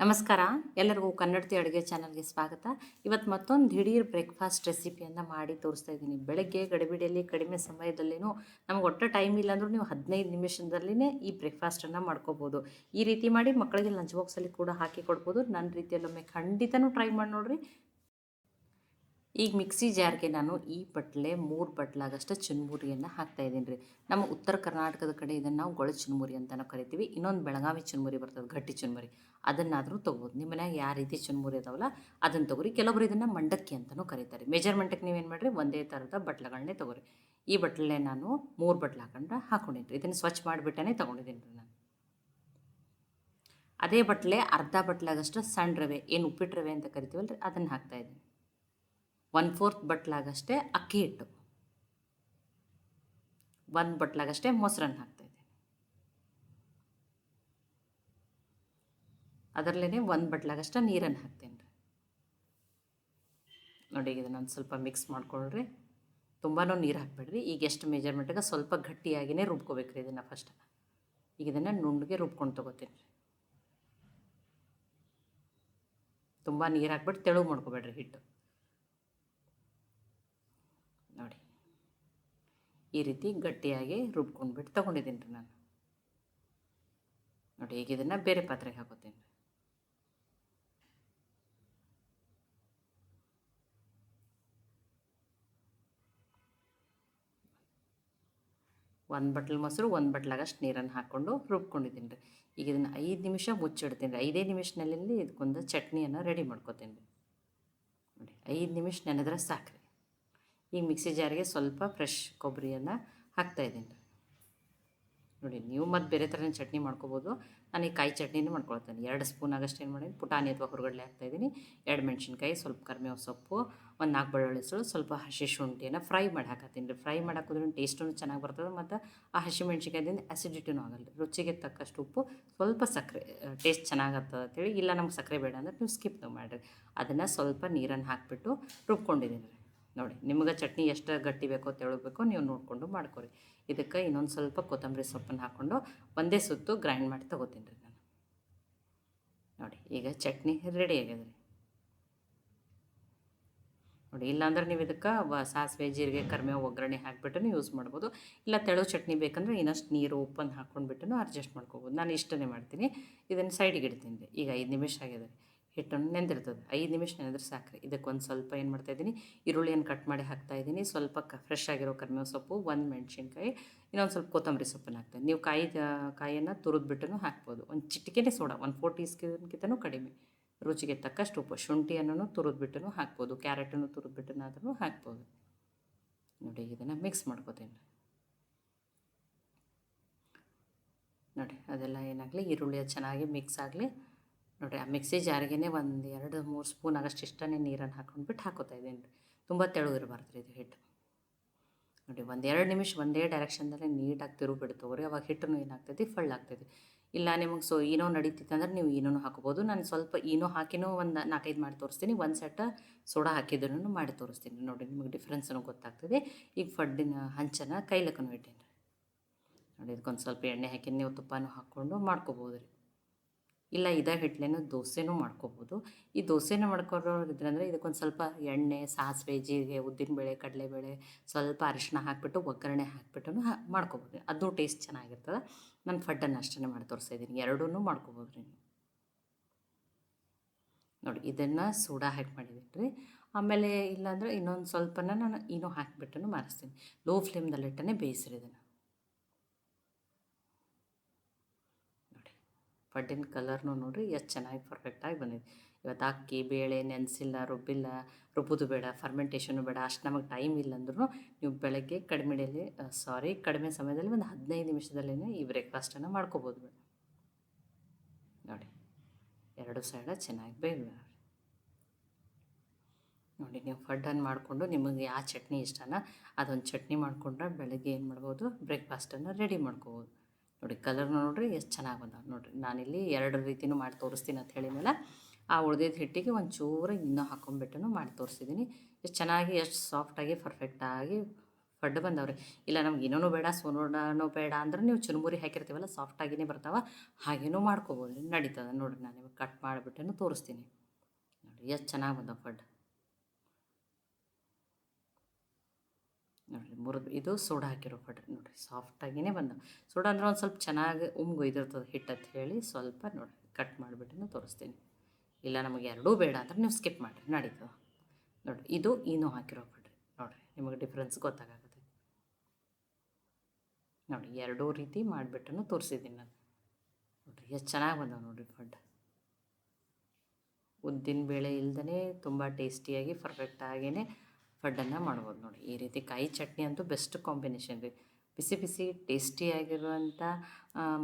ನಮಸ್ಕಾರ. ಎಲ್ಲರಿಗೂ ಕನ್ನಡತಿ ಅಡುಗೆ ಚಾನಲ್ಗೆ ಸ್ವಾಗತ. ಇವತ್ತು ಮತ್ತೊಂದು ದಿಢೀರ್ ಬ್ರೇಕ್ಫಾಸ್ಟ್ ರೆಸಿಪಿಯನ್ನು ಮಾಡಿ ತೋರಿಸ್ತಾ ಇದ್ದೀನಿ. ಬೆಳಗ್ಗೆ ಗಡಿಬಿಡಿಯಲ್ಲಿ ಕಡಿಮೆ ಸಮಯದಲ್ಲಿನೂ ನಮ್ಗೆ ಒಟ್ಟು ಟೈಮ್ ಇಲ್ಲ ಅಂದರೂ ನೀವು ಹದಿನೈದು ನಿಮಿಷದಲ್ಲಿನೇ ಈ ಬ್ರೇಕ್ಫಾಸ್ಟನ್ನು ಮಾಡ್ಕೋಬೋದು. ಈ ರೀತಿ ಮಾಡಿ ಮಕ್ಕಳಿಗೆ ಲಂಚ್ ಬಾಕ್ಸಲ್ಲಿ ಕೂಡ ಹಾಕಿ ಕೊಡ್ಬೋದು. ನನ್ನ ರೀತಿಯಲ್ಲೊಮ್ಮೆ ಖಂಡಿತನೂ ಟ್ರೈ ಮಾಡಿ ನೋಡ್ರಿ. ಈಗ ಮಿಕ್ಸಿ ಜಾರ್ಗೆ ನಾನು ಈ ಬಟ್ಲೆ, ಮೂರು ಬಟ್ಲಾಗಷ್ಟು ಚುನ್ಮುರಿಯನ್ನು ಹಾಕ್ತಾ ಇದ್ದೀನಿ ರೀ. ನಮ್ಮ ಉತ್ತರ ಕರ್ನಾಟಕದ ಕಡೆ ಇದನ್ನು ನಾವು ಗೊಳ ಚುನ್ಮುರಿ ಅಂತ ನಾವು ಕರಿತೀವಿ. ಇನ್ನೊಂದು ಬೆಳಗಾವಿ ಚುನ್ಮುರಿ ಬರ್ತದೆ, ಗಟ್ಟಿ ಚುನ್ಮುರಿ. ಅದನ್ನಾದರೂ ತೊಗೋಬೋದು. ನಿಮ್ಮ ಮನ್ಯಾಗ ಯಾವ ರೀತಿ ಚುನ್ಮುರಿ ಅದಾವಲ್ಲ, ಅದನ್ನು ತೊಗೊರಿ. ಕೆಲವರು ಇದನ್ನು ಮಂಡಕ್ಕಿ ಅಂತಲೂ ಕರೀತಾರೆ. ಮೆಜರ್ಮೆಂಟಿಗೆ ನೀವೇನು ಮಾಡಿರಿ ಒಂದೇ ಥರದ ಬಟ್ಲಗಳನ್ನೇ ತೊಗೊರಿ. ಈ ಬಟ್ಲೆ ನಾನು ಮೂರು ಬಟ್ಲು ಹಾಕೊಂಡು ಹಾಕೊಂಡಿನಿ ಇದನ್ನು ಸ್ವಚ್ಛ ಮಾಡಿಬಿಟ್ಟೇ ತೊಗೊಂಡಿದ್ದೀನಿ ರೀ ನಾನು. ಅದೇ ಬಟ್ಲೆ ಅರ್ಧ ಬಟ್ಲಾಗಷ್ಟು ಸಣ್ಣ ರವೆ, ಏನು ಉಪ್ಪಿಟ್ಟು ರವೆ ಅಂತ ಕರಿತೀವಲ್ಲ ರೀ ಅದನ್ನು ಹಾಕ್ತಾಯಿದ್ದೀನಿ ಒನ್ ಫೋರ್ತ್ ಬಟ್ಲಾಗಷ್ಟೇ ಅಕ್ಕಿ ಹಿಟ್ಟು. ಒಂದು ಬಟ್ಲಾಗಷ್ಟೇ ಮೊಸರನ್ನ ಹಾಕ್ತಾಯಿದ್ದೀನಿ ಅದರಲ್ಲೇ ಒಂದು ಬಟ್ಲಾಗಷ್ಟೇ ನೀರನ್ನು ಹಾಕ್ತೇನೆ ರೀ. ನೋಡಿ ಈಗ ಇದನ್ನೊಂದು ಸ್ವಲ್ಪ ಮಿಕ್ಸ್ ಮಾಡ್ಕೊಳ್ರಿ. ತುಂಬಾ ನೀರು ಹಾಕ್ಬೇಡ್ರಿ. ಈಗ ಎಷ್ಟು ಮೆಜರ್ಮೆಂಟಿಗೆ ಸ್ವಲ್ಪ ಗಟ್ಟಿಯಾಗಿಯೇ ರುಬ್ಕೋಬೇಕು ರೀ ಇದನ್ನು ಫಸ್ಟ್ ಈಗ ಇದನ್ನು ನುಣ್ಣಗೆ ರುಬ್ಕೊಂಡು ತೊಗೋತೀನಿ ರೀ. ತುಂಬ ನೀರು ಹಾಕ್ಬಿಟ್ಟು ತೆಳು ಮಾಡ್ಕೊಬೇಡ್ರಿ ಹಿಟ್ಟು ನೋಡಿ ಈ ರೀತಿ ಗಟ್ಟಿಯಾಗಿ ರುಬ್ಕೊಂಡ್ಬಿಟ್ಟು ತೊಗೊಂಡಿದ್ದೀನಿ ರೀ ನಾನು. ನೋಡಿ, ಈಗ ಇದನ್ನು ಬೇರೆ ಪಾತ್ರೆಗೆ ಹಾಕೋತೀನಿ ಒಂದು ಬಟ್ಲು ಮೊಸರು, ಒಂದು ಬಟ್ಲಾಗಷ್ಟು ನೀರನ್ನು ಹಾಕ್ಕೊಂಡು ರುಬ್ಕೊಂಡಿದ್ದೀನಿ ರೀ. ಈಗ ಇದನ್ನು ಐದು ನಿಮಿಷ ಮುಚ್ಚಿಡ್ತೀನಿ ರೀ. ಐದೇ ನಿಮಿಷನಲ್ಲಿ ಇದಕ್ಕೊಂದು ಚಟ್ನಿಯನ್ನು ರೆಡಿ ಮಾಡ್ಕೋತೀನಿ ರೀ. ನೋಡಿ, ಐದು ನಿಮಿಷ ನೆನೆದ್ರೆ ಸಾಕು ಈಗ ಮಿಕ್ಸಿ ಜಾರಿಗೆ ಸ್ವಲ್ಪ ಫ್ರೆಶ್ ಕೊಬ್ಬರಿಯನ್ನು ಹಾಕ್ತಾಯಿದ್ದೀನಿ ನೋಡಿ, ನೀವು ಮತ್ತು ಬೇರೆ ಥರನೇ ಚಟ್ನಿ ಮಾಡ್ಕೋಬೋದು. ನಾನು ಈ ಕಾಯಿ ಚಟ್ನಿನೂ ಮಾಡ್ಕೊಳ್ತೇನೆ. ಎರಡು ಸ್ಪೂನ್ ಆಗಷ್ಟು ಏನು ಮಾಡೀನಿ. ಪುಟಾಣಿ ಅಥವಾ ಹೊರಗಡಲೆ ಹಾಕ್ತಾಯಿದ್ದೀನಿ ಎರಡು ಮೆಣಸಿನ್ಕಾಯಿ, ಸ್ವಲ್ಪ ಕರಿಬೇವು ಸೊಪ್ಪು, ಒಂದು ನಾಲ್ಕು ಬೆಳ್ಳುಳ್ಳಿ ಸೊಳು ಸ್ವಲ್ಪ ಹಸಿ ಶುಂಠಿಯನ್ನು ಫ್ರೈ ಮಾಡಿ ಹಾಕತ್ತೀನಿ. ರೀ ಫ್ರೈ ಮಾಡಿ ಹಾಕೋದ್ರಿಂದ ಟೇಸ್ಟೂ ಚೆನ್ನಾಗಿ ಬರ್ತದೆ ಮತ್ತು ಆ ಹಸಿ ಮೆಣಸಿನ್ಕಾಯ್ದಿಂದ ಅಸಿಡಿಟಿನೂ ಆಗಲ್ಲ ರುಚಿಗೆ ತಕ್ಕಷ್ಟು ಉಪ್ಪು, ಸ್ವಲ್ಪ ಸಕ್ಕರೆ ಟೇಸ್ಟ್ ಚೆನ್ನಾಗತ್ತದ ಅಂತೇಳಿ. ಇಲ್ಲ ನಮ್ಗೆ ಸಕ್ಕರೆ ಬೇಡ ಅಂದ್ರೆ ನೀವು ಸ್ಕಿಪ್ ಮಾಡಿರಿ. ಅದನ್ನು ಸ್ವಲ್ಪ ನೀರನ್ನು ಹಾಕಿಬಿಟ್ಟು ರುಬ್ಕೊಂಡಿದ್ದೀನಿ. ರೀ ನೋಡಿ, ನಿಮಗೆ ಚಟ್ನಿ ಎಷ್ಟು ಗಟ್ಟಿ ಬೇಕೋ ತೆಳಬೇಕೋ ನೀವು ನೋಡಿಕೊಂಡು ಮಾಡ್ಕೊರಿ. ಇದಕ್ಕೆ ಇನ್ನೊಂದು ಸ್ವಲ್ಪ ಕೊತ್ತಂಬರಿ ಸೊಪ್ಪನ್ನು ಹಾಕ್ಕೊಂಡು ಒಂದೇ ಸುತ್ತು ಗ್ರೈಂಡ್ ಮಾಡಿ ತೊಗೋತೀನಿ ರೀ ನಾನು. ನೋಡಿ, ಈಗ ಚಟ್ನಿ ರೆಡಿ ಆಗ್ಯದ ರೀ. ನೋಡಿ, ಇಲ್ಲಾಂದ್ರೆ ನೀವು ಇದಕ್ಕೆ ಸಾಸಿವೆ, ಜೀರಿಗೆ ಕರಿಬೇವು ಒಗ್ಗರಣೆ ಹಾಕಿಬಿಟ್ಟು ಯೂಸ್ ಮಾಡ್ಬೋದು. ಇಲ್ಲ ತೆಳು ಚಟ್ನಿ ಬೇಕಂದ್ರೆ ಇನ್ನಷ್ಟು ನೀರು, ಉಪ್ಪನ್ನು ಹಾಕ್ಕೊಂಡ್ಬಿಟ್ಟು ಅಡ್ಜಸ್ಟ್ ಮಾಡ್ಕೋಬೋದು. ನಾನು ಇಷ್ಟನೇ ಮಾಡ್ತೀನಿ. ಇದನ್ನು ಸೈಡಿಗೆ ಇಡ್ತೀನಿ ರೀ. ಈಗ ಐದು ನಿಮಿಷ ಆಗಿದೆ ರೀ. ಹಿಟ್ಟನ್ನು ನೆಂದಿರ್ತದೆ. ಐದು ನಿಮಿಷ ನೆನೆದ್ರೆ ಸಾಕ್ರಿ. ಇದಕ್ಕೆ ಒಂದು ಸ್ವಲ್ಪ ಏನು ಮಾಡ್ತಾಯಿದ್ದೀನಿ ಈರುಳ್ಳಿಯನ್ನು ಕಟ್ ಮಾಡಿ ಹಾಕ್ತಾ ಇದ್ದೀನಿ. ಸ್ವಲ್ಪ ಕ ಫ್ರೆಶ್ ಆಗಿರೋ ಕರಿಬೇವು ಸೊಪ್ಪು, ಒಂದು ಮೆಣಸಿನ್ಕಾಯಿ, ಇನ್ನೊಂದು ಸ್ವಲ್ಪ ಕೊತ್ತಂಬರಿ ಸೊಪ್ಪನ್ನು ಹಾಕ್ತೀನಿ. ನೀವು ಕಾಯಿ ಕಾಯಿಯನ್ನು ತುರಿದ್ಬಿಟ್ಟು ಹಾಕ್ಬೋದು. ಒಂದು ಚಿಟಿಕೆನೇ ಸೋಡಾ, ಒಂದು ಫೋರ್ ಟೀ ಕಡಿಮೆ. ರುಚಿಗೆ ತಕ್ಕಷ್ಟು ಉಪ್ಪು ಶುಂಠಿಯನ್ನು ತುರಿದ್ಬಿಟ್ಟು ಹಾಕ್ಬೋದು. ಕ್ಯಾರೆಟನ್ನು ತುರಿದ್ಬಿಟ್ಟನಾದ್ರೂ ಹಾಕ್ಬೋದು. ನೋಡಿ, ಇದನ್ನು ಮಿಕ್ಸ್ ಮಾಡ್ಕೋತೀನಿ. ನೋಡಿ, ಅದೆಲ್ಲ ಏನಾಗಲಿ ಈರುಳ್ಳಿ ಚೆನ್ನಾಗಿ ಮಿಕ್ಸ್ ಆಗಲಿ. ನೋಡಿರಿ ಆ ಮಿಕ್ಸಿ ಜಾರಿಗೆನೇ ಒಂದು ಎರಡು ಮೂರು ಸ್ಪೂನ್ ಆಗಷ್ಟು ಇಷ್ಟನೇ ನೀರನ್ನು ಹಾಕೊಂಡ್ಬಿಟ್ಟು ಹಾಕೋತಾ ಇದ್ದೀನಿ. ರೀ ತುಂಬ ತೆಳು ಇರಬಾರ್ದು ರೀ ಇದು ಹಿಟ್ಟು. ನೋಡಿ, ಒಂದು ಎರಡು ನಿಮಿಷ ಒಂದೇ ಡೈರೆಕ್ಷನ್ದಲ್ಲೇ ನೀಟಾಗಿ ತಿರುಗಿಬಿಟ್ಟು ರೀ ಅವಾಗ ಹಿಟ್ಟನ್ನು ಏನಾಗ್ತೈತಿ? ಫಳ್ಳಾಗ್ತೈತಿ. ಇಲ್ಲ, ನಿಮಗೆ ಸೊ ಏನೋ ನಡೀತಿತ್ತು ಅಂದ್ರೆ ನೀವು ಏನೋ ಹಾಕೋಬೋದು. ನಾನು ಸ್ವಲ್ಪ ಏನೋ ಹಾಕಿನೂ ಒಂದು ನಾಲ್ಕೈದು ಮಾಡಿ ತೋರಿಸ್ತೀನಿ. ಒಂದು ಸೆಟ್ ಸೋಡಾ ಹಾಕಿದ್ರೂನು ಮಾಡಿ ತೋರಿಸ್ತೀನಿ. ನೋಡಿ, ನಿಮಗೆ ಡಿಫ್ರೆನ್ಸನ್ನು ಗೊತ್ತಾಗ್ತದೆ. ಈಗ ಫಡ್ಡಿನ ಹಂಚನ್ನು ಕೈಲಕ್ಕೂ ಇಟ್ಟೇನಿ. ನೋಡಿ, ಇದಕ್ಕೊಂದು ಸ್ವಲ್ಪ ಎಣ್ಣೆ ಹಾಕಿ, ನೀವು ತುಪ್ಪನೂ ಹಾಕ್ಕೊಂಡು ಮಾಡ್ಕೋಬೋದು ರೀ. ಇಲ್ಲ ಇದ ಹಿಟ್ಲೇನೂ ದೋಸೆನೂ ಮಾಡ್ಕೋಬೋದು. ಈ ದೋಸೆನ ಅಂದ್ರೆ ಇದಕ್ಕೊಂದು ಸ್ವಲ್ಪ ಎಣ್ಣೆ, ಸಾಸಿವೆ, ಜೀರಿಗೆ ಉದ್ದಿನಬೇಳೆ ಕಡಲೆಬೇಳೆ ಸ್ವಲ್ಪ ಅರಿಶಿನ ಹಾಕಿಬಿಟ್ಟು, ಒಗ್ಗರಣೆ ಹಾಕಿಬಿಟ್ಟು ಹಾ ಮಾಡ್ಕೋಬೋದು. ಅದು ಟೇಸ್ಟ್ ಚೆನ್ನಾಗಿರ್ತದೆ. ನಾನು ಫಡ್ಡನ್ನು ಅಷ್ಟೇ ಮಾಡಿ ತೋರಿಸಿದ್ದೀನಿ ಎರಡೂ ಮಾಡ್ಕೋಬೋದು ರೀ ನೋಡಿ, ಇದನ್ನು ಸೋಡಾ ಹಾಕಿ ಮಾಡಿಬಿಟ್ರಿ. ಆಮೇಲೆ ಇಲ್ಲಾಂದರೆ ಇನ್ನೊಂದು ಸ್ವಲ್ಪನ ನಾನು ಇನ್ನೂ ಹಾಕಿಬಿಟ್ಟು ಮಾರಿಸ್ತೀನಿ ಲೋ ಫ್ಲೇಮ್ದಲ್ಲಿಟ್ಟನೆ ಬೇಯಿಸ್ರಿ ಇದನ್ನು. ಪಡ್ಡಿನ ಕಲರ್ನು ನೋಡಿರಿ ಎಷ್ಟು ಚೆನ್ನಾಗಿ ಪರ್ಫೆಕ್ಟಾಗಿ ಬಂದಿದೆ. ಇವತ್ತು ಅಕ್ಕಿ, ಬೇಳೆ, ನೆನೆಸಿಲ್ಲ, ರುಬ್ಬಿಲ್ಲ, ರುಬ್ಬೋದು ಬೇಡ ಫರ್ಮೆಂಟೇಷನು ಬೇಡ, ಅಷ್ಟು ನಮಗೆ ಟೈಮ್ ಇಲ್ಲ ಅಂದ್ರೂ ನೀವು ಬೆಳಗ್ಗೆ ಕಡಿಮೆಯಲ್ಲಿ ಸಾರಿ ಕಡಿಮೆ ಸಮಯದಲ್ಲಿ ಒಂದು ಹದಿನೈದು ನಿಮಿಷದಲ್ಲೇ ಈ ಬ್ರೇಕ್ಫಾಸ್ಟನ್ನು ಮಾಡ್ಕೋಬೋದು ಬೇಡ. ನೋಡಿ, ಎರಡು ಸೈಡ ಚೆನ್ನಾಗಿ ಬೇಯಿದೆ ನೋಡಿ, ನೀವು ಫಡ್ಡನ್ನು ಮಾಡಿಕೊಂಡು ನಿಮಗೆ ಯಾವ ಚಟ್ನಿ ಇಷ್ಟನ ಅದೊಂದು ಚಟ್ನಿ ಮಾಡಿಕೊಂಡ್ರೆ ಬೆಳಗ್ಗೆ ಏನು ಮಾಡ್ಬೋದು? ಬ್ರೇಕ್ಫಾಸ್ಟನ್ನು ರೆಡಿ ಮಾಡ್ಕೋಬೋದು. ನೋಡಿ ಕಲರ್ ನೋಡಿರಿ ಎಷ್ಟು ಚೆನ್ನಾಗಿ ಬಂದ ನೋಡಿರಿ, ನಾನಿಲ್ಲಿ ಎರಡು ರೀತಿಯೂ ಮಾಡಿ ತೋರಿಸ್ತೀನಿ ಅಂತ ಹೇಳಿದ್ನಲ್ಲ, ಆ ಉಳ್ದಿದ್ದ ಹಿಟ್ಟಿಗೆ ಒಂಚೂರು ಇನ್ನೂ ಹಾಕೊಂಡ್ಬಿಟ್ಟು ಮಾಡಿ ತೋರಿಸಿದ್ದೀನಿ ಎಷ್ಟು ಚೆನ್ನಾಗಿ, ಎಷ್ಟು ಸಾಫ್ಟಾಗಿ ಪರ್ಫೆಕ್ಟಾಗಿ ಫಡ್ ಬಂದವ್ರಿ. ಇಲ್ಲ ನಮ್ಗೆ ಇನ್ನೂ ಬೇಡ ಸೋನೋಡನೂ ಬೇಡ ಅಂದ್ರೆ ನೀವು ಚುರುಮುರಿ ಹಾಕಿರ್ತೀವಲ್ಲ ಸಾಫ್ಟಾಗಿಯೇ ಬರ್ತಾವೆ, ಹಾಗೇನೂ ಮಾಡ್ಕೋಬೋದು ನಡೀತದೆ ನೋಡಿರಿ, ನಾನು ಕಟ್ ಮಾಡಿಬಿಟ್ಟು ತೋರಿಸ್ತೀನಿ. ನೋಡಿ, ಎಷ್ಟು ಚೆನ್ನಾಗಿ ಬಂದ ಫಡ್ ನೋಡಿರಿ, ಮುರಿದು ಇದು ಸೋಡಾ ಹಾಕಿರೋ ಪಡ್ರಿ. ನೋಡಿರಿ ಸಾಫ್ಟಾಗಿಯೇ ಬಂದವು ಸೋಡಾ ಅಂದ್ರೆ ಒಂದು ಸ್ವಲ್ಪ ಚೆನ್ನಾಗಿ ಉಮ್ಗೊಯ್ದಿರ್ತದೆ ಹಿಟ್ಟು ಅಂತ ಹೇಳಿ ಸ್ವಲ್ಪ ನೋಡಿ ಕಟ್ ಮಾಡಿಬಿಟ್ಟು ತೋರಿಸ್ತೀನಿ. ಇಲ್ಲ ನಮಗೆ ಎರಡೂ ಬೇಡ ಅಂದ್ರೆ ನೀವು ಸ್ಕಿಪ್ ಮಾಡಿರಿ ನಡೀತದೆ ನೋಡಿರಿ, ಇದು ಇನ್ನೂ ಹಾಕಿರೋ ಪಡ್ರಿ. ನೋಡಿರಿ, ನಿಮಗೆ ಡಿಫ್ರೆನ್ಸ್ ಗೊತ್ತಾಗುತ್ತೆ ನೋಡಿ ಎರಡೂ ರೀತಿ ಮಾಡಿಬಿಟ್ಟು ತೋರಿಸಿದ್ದೀನಿ ನಾನು. ನೋಡಿರಿ, ಎಷ್ಟು ಚೆನ್ನಾಗಿ ಬಂದವು ನೋಡಿರಿ ಫಡ್ ಉದ್ದಿನ ಬೇಳೆ ಇಲ್ದೇ ತುಂಬ ಟೇಸ್ಟಿಯಾಗಿ ಪರ್ಫೆಕ್ಟಾಗಿಯೇ ಫಡ್ಡನ್ನು ಮಾಡ್ಬೋದು ನೋಡಿ. ಈ ರೀತಿ ಕಾಯಿ ಚಟ್ನಿ ಅಂತೂ ಬೆಸ್ಟ್ ಕಾಂಬಿನೇಷನ್ ರೀ. ಬಿಸಿ ಬಿಸಿ ಟೇಸ್ಟಿಯಾಗಿರುವಂಥ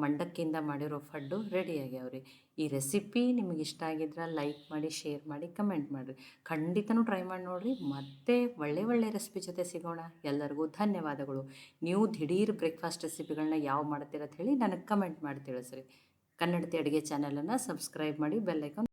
ಮಂಡಕ್ಕಿಯಿಂದ ಮಾಡಿರೋ ಫಡ್ಡು ರೆಡಿ ಆಗ್ಯಾವ್ರಿ. ಈ ರೆಸಿಪಿ ನಿಮಗೆ ಇಷ್ಟ ಆಗಿದ್ರೆ ಲೈಕ್ ಮಾಡಿ ಶೇರ್ ಮಾಡಿ ಕಮೆಂಟ್ ಮಾಡಿರಿ. ಖಂಡಿತನೂ ಟ್ರೈ ಮಾಡಿ ನೋಡಿರಿ. ಮತ್ತೆ ಒಳ್ಳೆ ಒಳ್ಳೆ ರೆಸಿಪಿ ಜೊತೆ ಸಿಗೋಣ. ಎಲ್ಲರಿಗೂ ಧನ್ಯವಾದಗಳು. ನೀವು ದಿಢೀರ್ ಬ್ರೇಕ್ಫಾಸ್ಟ್ ರೆಸಿಪಿಗಳನ್ನ ಯಾವ ಮಾಡ್ತೀರ ಅಂತ ಹೇಳಿ ನನಗೆ ಕಮೆಂಟ್ ಮಾಡಿ ತಿಳಿಸ್ರಿ. ಕನ್ನಡತಿ ಅಡುಗೆ ಚಾನಲನ್ನು ಸಬ್ಸ್ಕ್ರೈಬ್ ಮಾಡಿ ಬೆಲ್ಲೈಕಾನ್